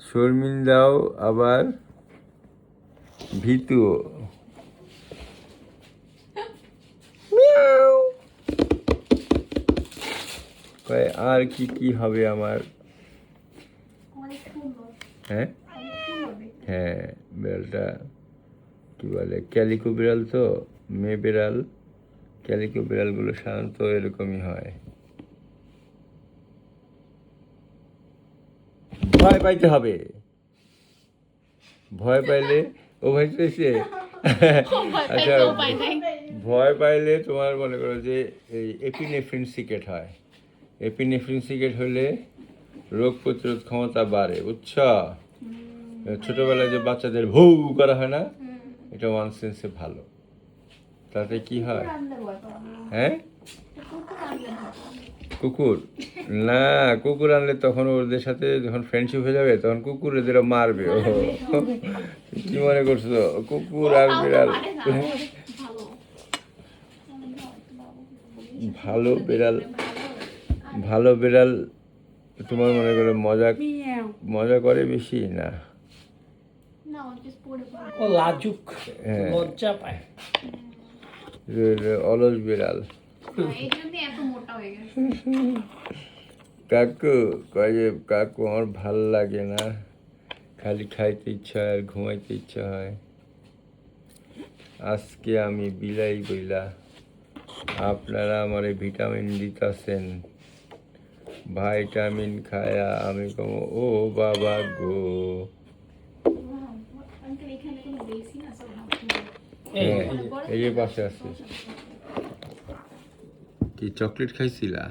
শর্মিন্দাও আবার ভীতু। মিয়াও। কয় আর কি কি হবে আমার? হ্যাঁ? হ্যাঁ বিড়ালটা কি বলে ক্যালিকো বিড়াল তো মেয়ে বিড়াল। ক্যালিকো বিড়ালগুলো সাধারণত এরকমই হয়। ভয় পাইতে হবে। ভয় পাইলে ও পেয়েছে আচ্ছা ভয় পাইলে তোমার মনে করো যে এই এপিনেফ্রিন সিকেট হয়। এপিনেফ্রিন সিকেট হলে রোগ প্রতিরোধ ক্ষমতা বাড়ে বুঝছ? ছোটবেলায় যে বাচ্চাদের ভৌ করা হয় না এটা ওয়ান সেন্সে ভালো। তাতে কি হয়? হ্যাঁ? কুকুর? না কুকুর আনলে তখন ওদের সাথে যখন ফ্রেন্ডশিপ হয়ে যাবে তখন কুকুর এদের মারবে। ও কি মনে করছ? কুকুর আর বিড়াল ভালো বিড়াল ভালো বিড়াল তোমার মনে করে মজা মজা করে বেশি? না। ও লাজুক হ্যাঁ। লজ্জা পায়। অলস বিড়াল। কাকু কয় কাকু আমার ভালো লাগে না। খালি খাইতে ইচ্ছা হয় আর ঘুমাইতে ইচ্ছা হয়। আজকে আমি বিলাই বইলা। আপনারা আমারে ভিটামিন দিতেছেন। ভাইটামিন খায়া আমি কম ও বাবা গো। হ্যাঁ এই যে পাশে আছে। কি চকলেট খাইছিলা?